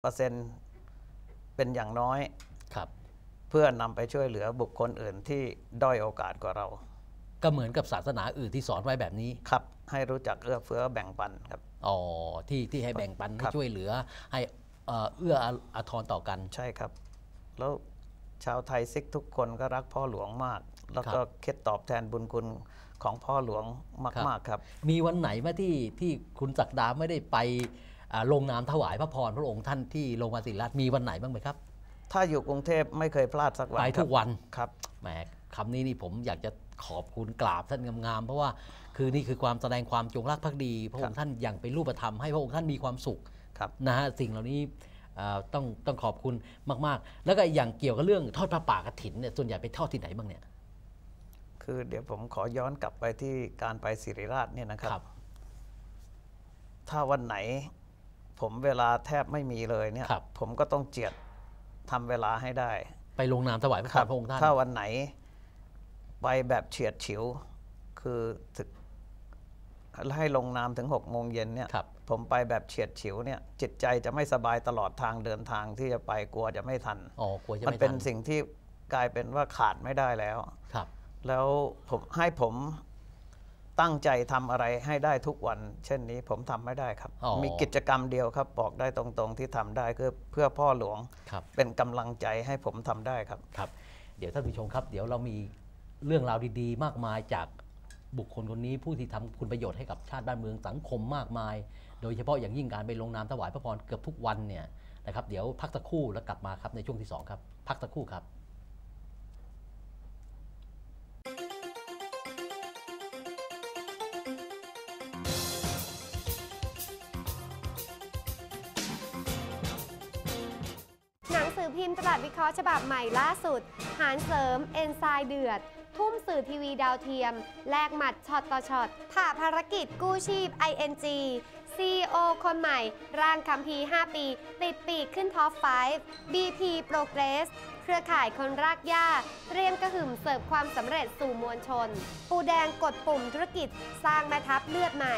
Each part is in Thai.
เปอร์เซ็นต์เป็นอย่างน้อยครับ เพื่อนำไปช่วยเหลือบุคคลอื่นที่ด้อยโอกาสกว่าเรา ก็เหมือนกับศาสนาอื่นที่สอนไว้แบบนี้ ครับ ให้รู้จักเอื้อเฟื้อแบ่งปันครับ อ๋อ ที่ที่ให้แบ่งปันคให้รับช่วยเหลือ ให้เอ่อเอื้ออาทรต่อกัน ใช่ครับ แล้วชาวไทยซิกทุกคนก็รักพ่อหลวงมาก แล้วก็ครับคิดตอบแทนบุญคุณของพ่อหลวงครับมาก ๆ ครับ มีวันไหนไหมที่ที่คุณศักดาไม่ได้ไปอ่า ลงนามถวายพระพรพระองค์ท่านที่โรงพยาบาลศิริราชมีวันไหนบ้างไหมครับ ถ้าอยู่กรุงเทพไม่เคยพลาดสักวันไปครัทุบกวันครับแหมคำนี้นี่ผมอยากจะขอบคุณกราบท่านงามๆเพราะว่าคือนี่คือความแสดงความจงรักภักดี พระองค์ท่านอย่างเป็นรูปธรรมให้พระองค์ท่านมีความสุขครับนะฮะสิ่งเหล่านี้เอ่อต้องต้องขอบคุณมากๆ แล้วก็อย่างเกี่ยวกับเรื่องทอดพระป่ากฐินเนี่ยส่วนใหญ่ไปทอดที่ไหนบ้างเนี่ยคือเดี๋ยวผมขอย้อนกลับไปที่การไปศิริราชเนี่ยนะครับครับถ้าวันไหน ผมเวลาแทบไม่มีเลยเนี่ยครับผมก็ต้องเจียดทำเวลาให้ได้ ไปลงนามถวายพระพรพระองค์ท่านถ้าวันไหน ไปแบบเฉียดฉิว คือถึงให้ลงนามถึงหกโมงเย็นเนี่ยครับผมไปแบบเฉียดฉิวเนี่ยจิตใจจะไม่สบายตลอดทางเดินทางที่จะไปกลัวจะไม่ทันอ๋อกลัวจะมันไม่เป็นทันสิ่งที่กลายเป็นว่าขาดไม่ได้แล้วครับ แล้วผมให้ผม ตั้งใจทำอะไรให้ได้ทุกวัน เช่นนี้ผมทำไม่ได้ครับอ๋อมีกิจกรรมเดียวครับ บอกได้ตรงๆที่ทำได้คือเพื่อพ่อหลวงครับเป็นกำลังใจให้ผมทำได้ครับครับ เดี๋ยวท่านผู้ชมครับ เดี๋ยวเรามีเรื่องราวดีๆ มากมายจากบุคคลคนนี้ผู้ที่ทำคุณประโยชน์ให้กับชาติบ้านเมืองสังคมมากมาย โดยเฉพาะอย่างยิ่งการไปลงนามถวายพระพรเกือบทุกวันเนี่ยนะครับเดี๋ยวพักสักครู่แล้วกลับมาครับในช่วงที่สองครับ พักสักครู่ครับ มพ์ตลาดวิเคราะห์ฉบับใหม่ล่าสุด หารเสริม เอนไซม์เดือด ทุ่มสื่อทีวีดาวเทียม แลกหมัดช็อตต่อช็อต ผ่าภารกิจกู้ชีพ ING CEO คนใหม่ ร่างคัมภี5 ปี ติดปีกขึ้นท็อป 5 BP Progress เครือข่ายคนรากหญ้าเตรียมกระหึ่มเสิร์ฟความสำเร็จสู่มวลชน ปูแดงกดปุ่มธุรกิจสร้างแม่ทัพเลือดใหม่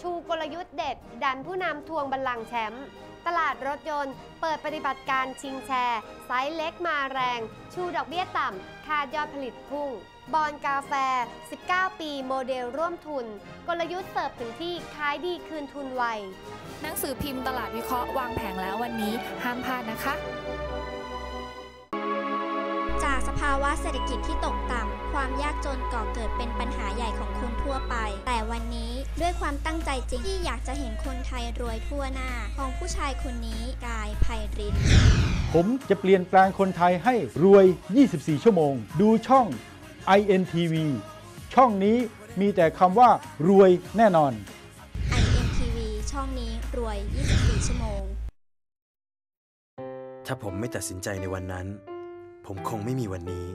ชูกลยุทธ์เด็ด ดันผู้นำทวงบัลลังก์แชมป์ ตลาดรถยนต์ เปิดปฏิบัติการชิงแชร์ไซส์เล็กมาแรง ชูดอกเบี้ยต่ำคาดยอดผลิตพุ่ง บอลกาแฟ 19 ปีโมเดลร่วมทุน กลยุทธ์เสิร์ฟถึงที่ขายดีคืนทุนไว หนังสือพิมพ์ตลาดวิเคราะห์วางแผงแล้ววันนี้ ห้ามพลาดนะคะากสภาวะเศรษฐกิจที่ตกต่ำ ความยากจนก่อเกิดเป็นปัญหาใหญ่ของคนทั่วไป แต่วันนี้ด้วยความตั้งใจจริงที่อยากจะเห็นคนไทยรวยทั่วหน้า ของผู้ชายคนนี้กายไพริน ผมจะเปลี่ยนแปลงคนไทยให้รวย 24 ชั่วโมง ดูช่อง INTV ช่องนี้มีแต่คำว่ารวยแน่นอน INTV ช่องนี้รวย 24 ชั่วโมง ถ้าผมไม่ตัดสินใจในวันนั้น ผมคงไม่มีวันนี้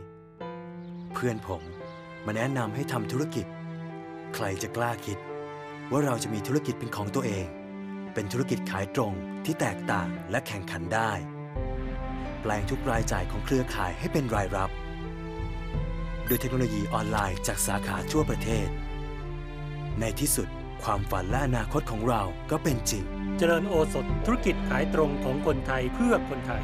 เพื่อนผมมาแนะนำให้ทำธุรกิจ ใครจะกล้าคิด ว่าเราจะมีธุรกิจเป็นของตัวเอง เป็นธุรกิจขายตรงที่แตกต่างและแข่งขันได้ แปลงทุกรายจ่ายของเครือข่ายให้เป็นรายรับ โดยเทคโนโลยีออนไลน์จากสาขาทั่วประเทศ ในที่สุดความฝันและอนาคตของเราก็เป็นจริง เจริญโอสถธุรกิจขายตรงของคนไทยเพื่อคนไทย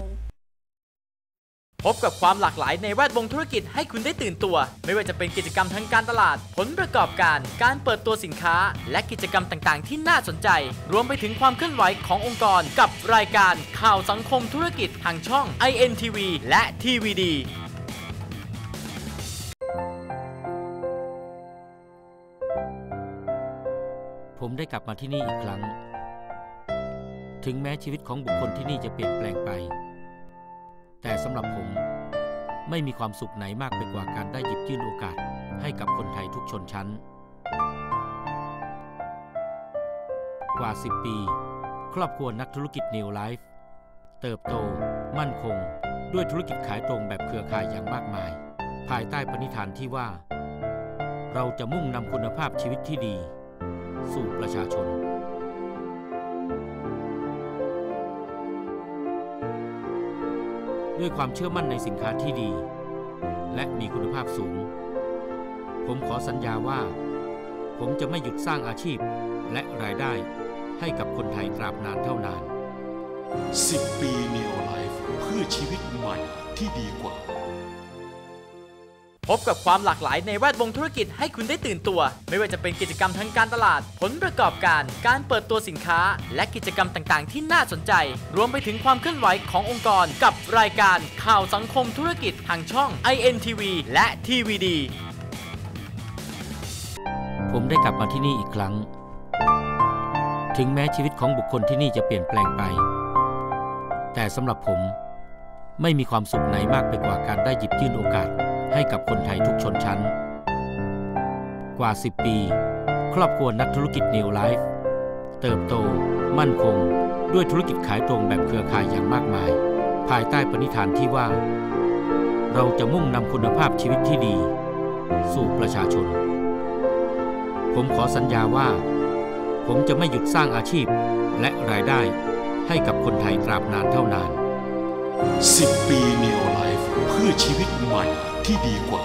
ง พบกับความหลากหลายในแวดวงธุรกิจให้คุณได้ตื่นตัว ไม่ว่าจะเป็นกิจกรรมทางการตลาด ผลประกอบการ การเปิดตัวสินค้า และกิจกรรมต่างๆ ที่น่าสนใจ รวมไปถึงความเคลื่อนไหวขององค์กร กับรายการข่าวสังคมธุรกิจทางช่อง INTV และ TVD ผมได้กลับมาที่นี่อีกครั้ง ถึงแม้ชีวิตของบุคคลที่นี่จะเปลี่ยนแปลงไป แต่สำหรับผมไม่มีความสุขไหนมากไปกว่าการได้หยิบยื่นโอกาสให้กับคนไทยทุกชนชั้น กว่า 10 ปี ครอบครัวนักธุรกิจ New Life เติบโต มั่นคง ด้วยธุรกิจขายตรงแบบเครือข่ายอย่างมากมาย ภายใต้ปณิธานที่ว่า เราจะมุ่งนำคุณภาพชีวิตที่ดี สู่ประชาชน ด้วยความเชื่อมั่นในสินค้าที่ดี และมีคุณภาพสูง ผมขอสัญญาว่า ผมจะไม่หยุดสร้างอาชีพและรายได้ให้กับคนไทยตราบนานเท่านาน 10 ปี Neo Life เพื่อชีวิตใหม่ที่ดีกว่า พบกับความหลากหลายในแวดวงธุรกิจให้คุณได้ตื่นตัว ไม่ว่าจะเป็นกิจกรรมทางการตลาด ผลประกอบการ การเปิดตัวสินค้า และกิจกรรมต่างๆ ที่น่าสนใจ รวมไปถึงความเคลื่อนไหวขององค์กร กับรายการข่าวสังคมธุรกิจทางช่อง INTV และ TVD ผมได้กลับมาที่นี่อีกครั้ง ถึงแม้ชีวิตของบุคคลที่นี่จะเปลี่ยนแปลงไป แต่สำหรับผมไม่มีความสุขไหนมากไปกว่าการได้หยิบยื่นโอกาส ให้กับคนไทยทุกชนชั้น กว่า 10 ปี ครอบครัวนักธุรกิจ New Life เติบโต มั่นคง ด้วยธุรกิจขายตรงแบบเครือข่ายอย่างมากมาย ภายใต้ปณิธานที่ว่า เราจะมุ่งนำคุณภาพชีวิตที่ดี สู่ประชาชน ผมขอสัญญาว่า ผมจะไม่หยุดสร้างอาชีพและรายได้ให้กับคนไทยตราบนานเท่านาน 10 ปี Neo Life เพื่อชีวิตใหม่ที่ดีกว่า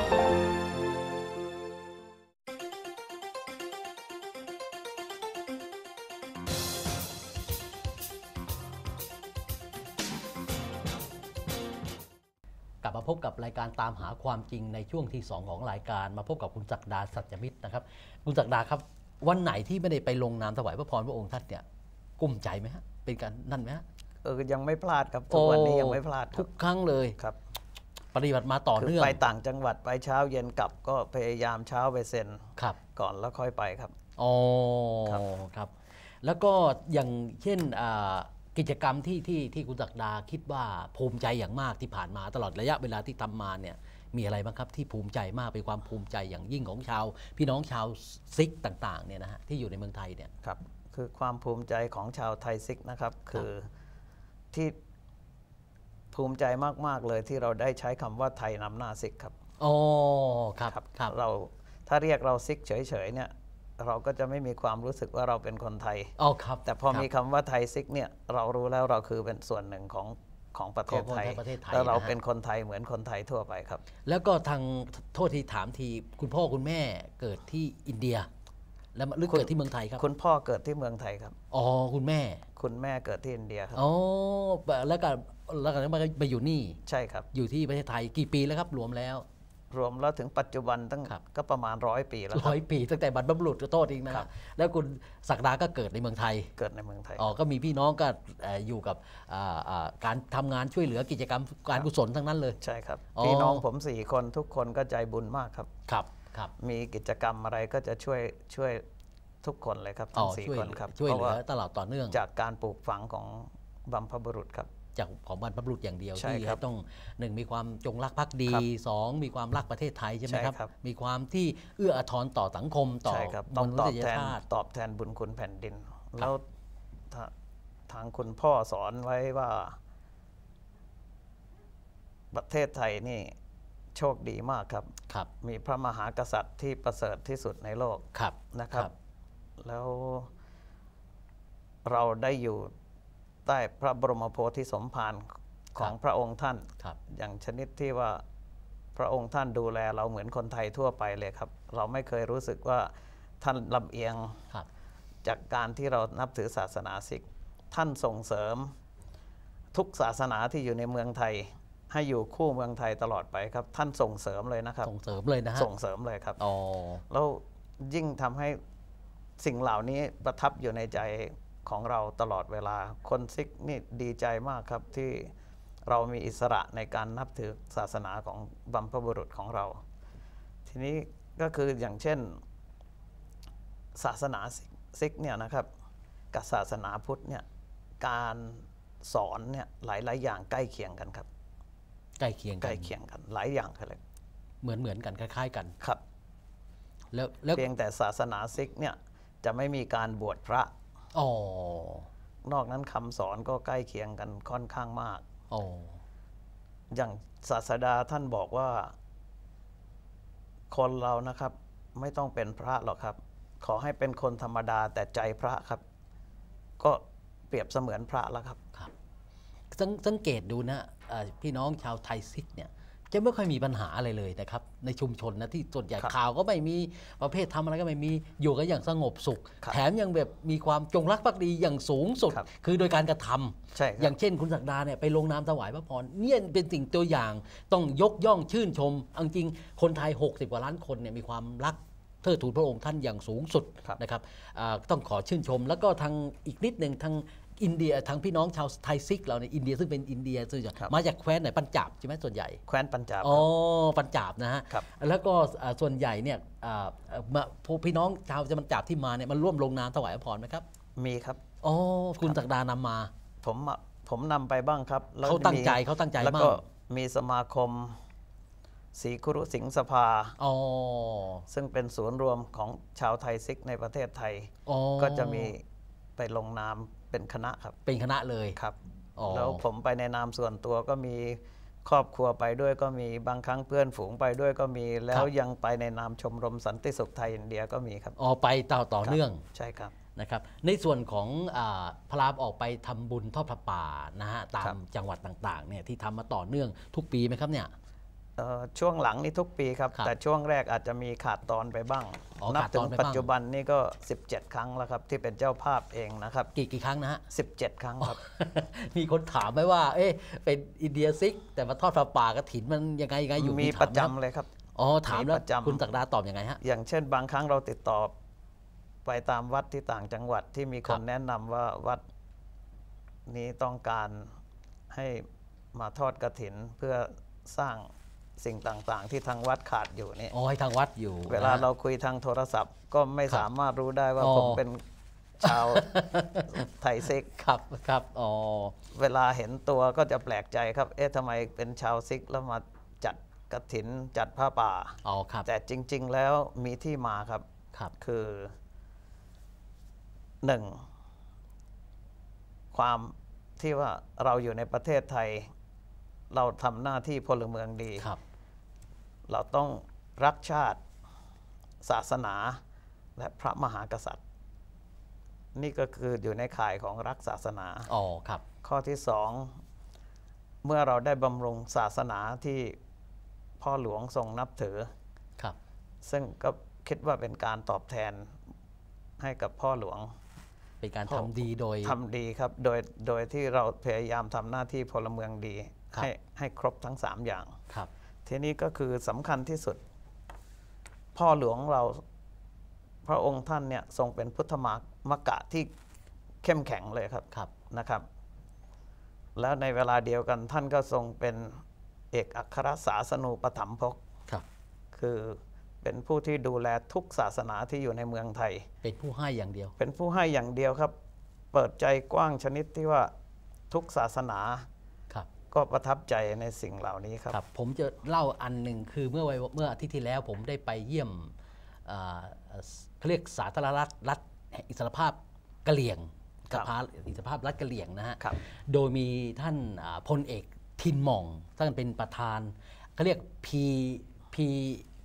กลับมาพบกับรายการตามหาความจริงในช่วงที่ 2 ของรายการ มาพบกับคุณศักดาสัจมิตรนะครับ คุณศักดาครับ วันไหนที่ไม่ได้ไปลงนามถวายพระพรพระองค์ท่านเนี่ยกุ้มใจไหมฮะเป็นการนั่นไหมฮะ เออยังไม่พลาดครับทุกวันนี้ยังไม่พลาดคทุรับกครั้งเลยครับ ปฏิบัติมาต่อคือเนื่องไปต่างจังหวัดไปเช้าเย็นกลับก็พยายามเช้าไปเซ็นครับ ก่อนแล้วค่อยไปครับอ๋อครับครับแล้วก็อย่างเช่นอ่ากิจกรรมที่ที่ที่คุณศักดาคิดว่าภูมิใจอย่างมากที่ผ่านมาตลอดระยะเวลาที่ทำมาเนี่ยมีอะไรบ้างครับที่ภูมิใจมากเป็นความภูมิใจอย่างยิ่งของชาว พี่น้องชาวซิกต่างๆเนี่ยนะฮะที่อยู่ในเมืองไทยเนี่ยครับคือความภูมิใจของชาวไทยซิกนะครับ คือ ที่ภูมิใจมาก ๆ เลยที่เราได้ใช้คำว่าไทยนำหน้าซิกครับอ๋อครับครับเราถ้าเรียกเราซิกเฉย ๆ เนี่ย เราก็จะไม่มีความรู้สึกว่าเราเป็นคนไทยอ๋อครับแต่พอครับมีคำว่าไทยซิกเนี่ยเรารู้แล้วเราคือเป็นส่วนหนึ่งของของประเทศของคนไทยไทยประเทศไทยแล้วเรานะฮะเป็นคนไทยเหมือนคนไทยทั่วไปครับ แล้วก็ทางโทษทีถามทีคุณพ่อคุณแม่เกิดที่อินเดีย แล้วหรือเกิดที่เมืองไทยครับ คุณพ่อเกิดที่เมืองไทยครับ อ๋อคุณแม่ คุณแม่เกิดที่อินเดียครับอ๋อแล้วก็แล้วก็มามาอยู่นี่ ใช่ครับ อยู่ที่ประเทศไทยกี่ปีแล้วครับรวมแล้ว รวมแล้วถึงปัจจุบันตั้งก็ประมาณร้อยปีแล้วคร้รัอบยปี ตั้งแต่บรรพบุรุษก็โทษเองนะคครัรับบแล้วคุณศักดาก็เกิดในเมืองไทย เกิดในเมืองไทยอ๋อก็มีพี่น้องก็เอ่ออยู่กับอ่าอ่าการทำงานช่วยเหลือกิจกรรมการกุศลทั้งนั้นเลย ใช่ครับอ๋อพี่น้องผมสี่คนทุกคนก็ใจบุญมากครับครับครับมีกิจกรรมอะไรก็จะช่วยช่วย ทุกคนเลยครับอ๋ทั้องสี่ช่วยคนครับช่วยเหลือพราะาตลอดต่อเนื่อง จากการปลูกฝังของบัมพบุรุษครับจากของบรรพบุรุษอย่างเดียวใช่ที่ครับต้องหนึ่งมีความจงรักภักดีครับสองมีความรักประเทศไทยใช่ไหมใช่ครับครับ มีความที่เอื้ออาทรต่อสังคมต่อใช่ครับมต้องนุตอษบยแทนชาติตอบแทนบุญคุณแผ่นดิน แล้วทาทางคุณพ่อสอนไว้ว่า ประเทศไทยนี่โชคดีมากครับครับมีพระมหากษัตริย์ที่ประเสริฐที่สุดในโลกครับนะครับครับ แล้วเราได้อยู่ใต้พระบรมโพธิสมภารของพระองค์ท่านครับอย่างชนิดที่ว่าพระองค์ท่านดูแลเราเหมือนคนไทยทั่วไปเลยครับ เราไม่เคยรู้สึกว่าท่านลำเอียงครับจากการที่เรานับถือศาสนาซิกท่านส่งเสริมทุกศาสนาที่อยู่ในเมืองไทย ให้อยู่คู่เมืองไทยตลอดไปครับ ท่านส่งเสริมเลยนะครับ ส่งเสริมเลยนะฮะส่งเสริมเลยครับอ๋อแล้วยิ่งทำให้ สิ่งเหล่านี้ประทับอยู่ในใจของเราตลอดเวลา คนซิกนี่ดีใจมากครับที่เรามีอิสระในการนับถือศาสนาของบัมพบุรุษของเรา ทีนี้ก็คืออย่างเช่น ศาสนาซิกซิกเนี่ยนะครับกับศาสนาพุทธเนี่ยการสอนเนี่ยหลายๆอย่างใกล้เคียงกันครับ ใกล้เคียงใกกัล้นเคียงกัน หลายอย่างกันเลย เหมือนเหมือนกันคล้ายๆกันครับ แล้วแล้วเพียงแต่ศาสนาซิกเนี่ย จะไม่มีการบวชพระอ๋อนอกนั้นคำสอนก็ใกล้เคียงกันค่อนข้างมากอ๋ออย่างศาสดาท่านบอกว่า คนเรานะครับ ไม่ต้องเป็นพระหรอกครับ ขอให้เป็นคนธรรมดาแต่ใจพระครับ ก็เปรียบเสมือนพระแล้วครับสังสังเกตดูนะเอ่อพี่น้องชาวไทยซิกเนี่ย จะไม่ค่อยมีปัญหาอะไรเลยนะครับ ในชุมชนนะที่ส่วนใหญ่ครับข่าวก็ไม่มีประเภททำอะไรก็ไม่มีอยู่กันอย่างสงบสุขครับแถมยังแบบมีความจงรักภักดีอย่างสูงสุดครับคือโดยการกระทำใช่ครับอย่างเช่นคุณศักดาเนี่ยไปลงนามถวายพระพรเนี่ยเป็นสิ่งตัวอย่างต้องยกย่องชื่นชมเอาจริงคนไทย 60 กว่าล้านคนเนี่ยมีความรักเทิดทูนพระองค์ท่านอย่างสูงสุดนะครับอ่าต้องขอชื่นชม แล้วก็ทางอีกนิดหนึ่งทาง อินเดียทางพี่น้องชาวไทยซิกเราในยอินเดียซึ่งเป็นอินเดียซึ่งจะมาจากแคว้นไหนปัญจาบใช่ไหมส่วนใหญ่แคว้นปัญจาบอ๋อครับปัญจาบนะฮะครับแล้วก็อ่าส่วนใหญ่เนี่ยอ่าเอ่อมาพวกพี่น้องชาวปัญจาบที่มาเนี่ยมันร่วมลงนามถวายพระพรไหมครับ มีครับอ๋อคุณศักดานำมา ผมอะผมนำไปบ้างครับแล้วเขาตั้งใจมีเขาตั้งใจแล้วมากก็มีสมาคมศรีคุรุสิงห์สภาอ๋อซึ่งเป็นศูนย์รวมของชาวไทยซิกในประเทศไทยอ๋อก็จะมีไปลงนาม เป็นคณะครับเป็นคณะเลยครับอ๋อแล้วผมไปในนามส่วนตัวก็มีครอบครัวไปด้วยก็มีบางครั้งเพื่อนฝูงไปด้วยก็มีแล้วยังไปในนามชมรมสันติสุขไทยอินเดียก็มีครับอ๋อไปต่อต่อครับเนื่องใช่ครับนะครับ ในส่วนของอาพระรามออกไปทำบุญทอดพระป่านะฮะตาครัมบจังหวัดต่างๆเนี่ยที่ทำมาต่อเนื่องทุกปีไหมครับเนี่ยเอ่อ ช่วงหลังนี่ทุกปีครับครับ แต่ช่วงแรกอาจจะมีขาดตอนไปบ้างอ๋อนัขาดถึตองนไปบ้างปัจจุบันนี่ก็ 17 ครั้งแล้วครับ ที่เป็นเจ้าภาพเองนะครับ กี่กี่ครั้งนะฮะ17ครั้งครับ มีคนถามไหมว่า เอ๊ะเป็นอินเดียซิก แต่มาทอดพระป่ากระถินมันยังไงยังไงอยู่มีถาประไหจำคบเลยครับอ๋อถามแล้วประจำคุณศักดาตอบยังไงฮะอย่างเช่น บางครั้งเราติดต่อไปตามวัดที่ต่างจังหวัดที่มีคครันบแนะนำว่าวัดนี้ต้องการให้มาทอดกระถินเพื่อสร้าง สิ่งต่างๆ ที่ทางวัดขาดอยู่นี่อ๋อให้ทางวัดอยู่ เวลานะฮะเราคุยทางโทรศัพท์ ก็ไม่ครับสามารถรู้ได้ว่าอ๋อผมเป็นชาวไทยซิกครับครับอ๋อเวลาเห็นตัวก็จะแปลกใจครับ เอ๊ะทำไมเป็นชาวซิกแล้วมาจัดกระถินจัดผ้าป่าอ๋อครับ แต่จริง ๆ แล้วมีที่มาครับครับคือหนึ่งความที่ว่าเราอยู่ในประเทศไทย เราทำหน้าที่พลเมืองดีครับ เราต้องรักชาติศาสนาและพระมหากษัตริย์ นี่ก็คืออยู่ในข่ายของรักศาสนาอ๋อครับ ข้อที่สองเมื่อเราได้บำรุงศาสนาที่พ่อหลวงทรงนับถือครับ ซึ่งก็คิดว่าเป็นการตอบแทนให้กับพ่อหลวง เป็นการพ่อทำดีโดยทำดีครับ โดยโดยที่เราพยายามทำหน้าที่พลเมืองดีครับให้ให้ครบทั้ง 3 อย่างครับ ทีนี้ก็คือสำคัญที่สุด พ่อหลวงเราพระองค์ท่านเนี่ยทรงเป็นพุทธมามกะที่เข้มแข็งเลยครับครับนะครับ แล้วในเวลาเดียวกันท่านก็ทรงเป็นเอกอัครศาสนูปถัมภกครับ คือเป็นผู้ที่ดูแลทุกศาสนาที่อยู่ในเมืองไทย เป็นผู้ให้อย่างเดียว เป็นผู้ให้อย่างเดียวครับ เปิดใจกว้างชนิดที่ว่าทุกศาสนาครับ ก็ประทับใจในสิ่งเหล่านี้ครับครับผมจะเล่าอันหนึ่งคือเมื่อวันเมื่ออาทิตย์ที่แล้วผมได้ไปเยี่ยมอ่าเขาเรียกสาธารณรัฐรัฐอิสรภาพกะเหลี่ยงครัสบภาอิสรภาพรัฐกะเหลี่ยงนะฮะครับโดยมีท่านอ่าพลเอกทินหม่องท่านเป็นประธานเขาเรียก P P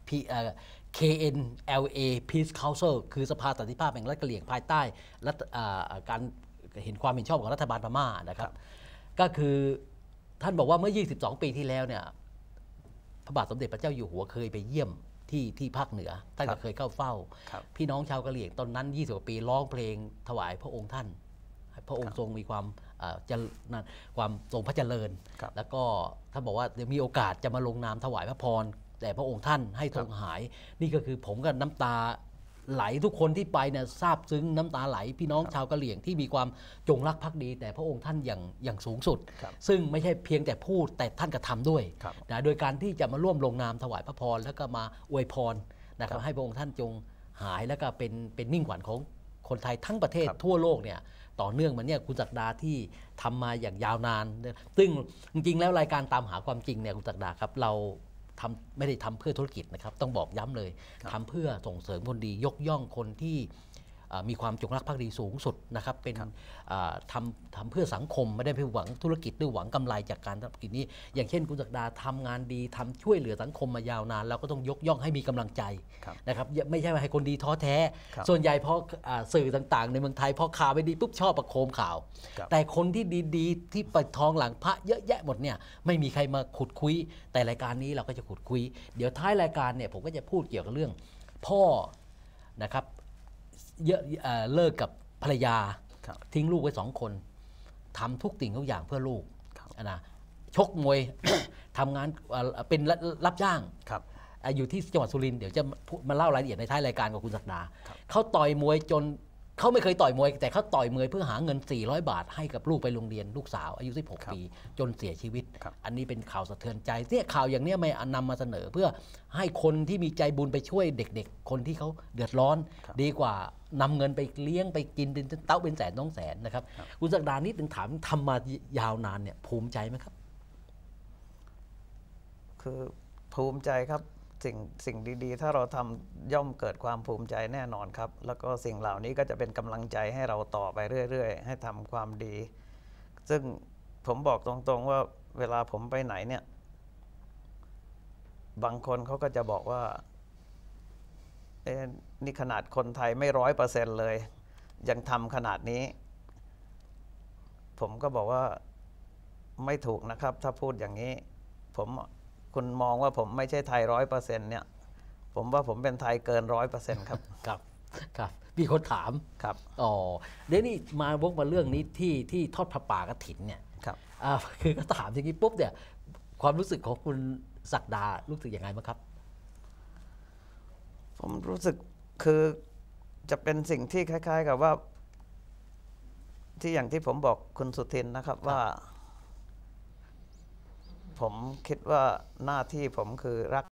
P เอ่อ KNLA Peace Council คือสภาสันติภาพแห่งรัฐกะเหลี่ยงภายใต้รัฐอ่าการเห็นความเห็นชอบของรัฐบาลพม่านะครับ ก็คือ ท่านบอกว่าเมื่อ 22 ปีที่แล้วเนี่ยพระบาทสมเด็จพระเจ้าอยู่หัวเคยไปเยี่ยมที่ที่ภาคเหนือท่านครัก็บเคยเข้าเฝ้าครับพี่น้องชาวกะเหรี่ยงตอนนั้น 20 กว่าปีร้องเพลงถวายพระองค์ท่านให้พระองค์ทรงมีความเอ่อเจริญนั่นความทรงพระเจริญครับแล้วก็ท่านบอกว่าเดี๋ยวมีโอกาสจะมาลงนามถวายพระพรแต่พระองค์ท่านให้ทรงหาย นี่ก็คือผมกับน้ำตา ไหลทุกคนที่ไปเนี่ยซาบซึ้งน้ำตาไหลพี่น้องชาวกะเหรี่ยงที่มีความจงรักภักดี แต่พระองค์ท่านอย่างอย่างสูงสุดครับซึ่งไม่ใช่เพียงแต่พูดแต่ท่านกระทำด้วยครับนะโดยการที่จะมาร่วมลงนามถวายพระพรแล้วก็มาอวยพรนะคครัรับบให้พระองค์ท่านจงหายแล้วก็เป็นเป็นมิ่งขวัญของคนไทยทั้งประเทศครับทั่วโลกเนี่ยต่อเนื่องมาเนี่ยคุณศักดาที่ทำมาอย่างยาวนาน ซึ่งจริงๆแล้วรายการตามหาความจริงเนี่ยคุณศักดาครับเรา ทำไม่ได้ทำเพื่อธุรกิจนะครับ ต้องบอกย้ำเลยทำเพื่อส่งเสริมคนดียกย่องคนที่อ่า มีความจงรักภักดีสูงสุดนะครับเป็นอ่าทำทำเพื่อสังคมไม่ได้เพื่อหวังธุรกิจหรือหวังกำไรจากการทำธุรกิจนี้ อย่างเช่นคุณศักดาทำงานดีทำช่วยเหลือสังคมมายาวนานเราก็ต้องยกย่องให้มีกำลังใจครับนะครับอย่าไม่ใช่ว่าให้คนดีท้อแท้ครับส่วนใหญ่พออ่าสื่อต่างๆ ในเมืองไทยพอข่าวไม่ดีปุ๊บชอบประโคมข่าวครับแต่คนที่ดีๆ ที่เปิดทองหลังพระเยอะแยะหมดเนี่ยไม่มีใครมาขุดคุย แต่รายการนี้เราก็จะขุดคุย เดี๋ยวท้ายรายการเนี่ยผมก็จะพูดเกี่ยวกับเรื่อง พ่อนะครับ เยอะเอ่อเลิกกับภรรยา ครับ ทิ้งลูกไว้สองคนทำทุกสิ่งทุกอย่างเพื่อลูกครับ นะชกมวย ทำงานเอ่อเป็นรับรับจ้างครับ อะอยู่ที่จังหวัดสุรินทร์เดี๋ยวจะพูดมาเล่ารายละเอียดในท้ายรายการกับคุณศักดาครับ เขาต่อยมวยจน เขาไม่เคยต่อยมวย แต่เขาต่อยมวยเพื่อหาเงิน 400 บาท ให้กับลูกไปโรงเรียนลูกสาว อายุ 16 ปี จนเสียชีวิตครับอันนี้เป็นข่าวสะเทือนใจเนี่ยข่าวอย่างเนี้ยไม่นำมาเสนอเพื่อให้คนที่มีใจบุญไปช่วยเด็กๆ คนที่เขาเดือดร้อน ดีกว่านำเงินไปเลี้ยงไปกินเป็นเต้าเป็นแสนต้องแสนนะครับคุณศักดานี่ถึงถามทำมายาวนานเนี่ยภูมิใจไหมครับ คือภูมิใจครับ สิ่งสิ่งดีๆ ถ้าเราทำย่อมเกิดความภูมิใจแน่นอนครับ แล้วก็สิ่งเหล่านี้ก็จะเป็นกำลังใจให้เราต่อไปเรื่อยๆ ให้ทำความดี ซึ่งผมบอกตรงๆว่าเวลาผมไปไหนเนี่ย บางคนเขาก็จะบอกว่าเอ๊นี่ขนาดคนไทยไม่ร้อยเปอร์เซ็นต์เลย ยังทำขนาดนี้ ผมก็บอกว่าไม่ถูกนะครับ ถ้าพูดอย่างนี้ ผม คุณมองว่าผมไม่ใช่ไทยร้อยเปอร์เซ็นต์เนี่ย ผมว่าผมเป็นไทยเกินร้อยเปอร์เซ็นต์ครับ ครับ ครับ มีคนถาม ครับ อ๋อ เดี๋ยวนี้มาวกมาเรื่องนี้ที่ที่ทอดพระป่ากระถินเนี่ย ครับ อ่า คือก็ถามอย่างนี้ปุ๊บเนี่ย ความรู้สึกของคุณศักดารู้สึกยังไงบ้างครับ ผมรู้สึกคือจะเป็นสิ่งที่คล้าย ๆ กับว่า ที่อย่างที่ผมบอกคุณสุทินนะครับว่า ผมคิดว่าหน้าที่ผมคือรัก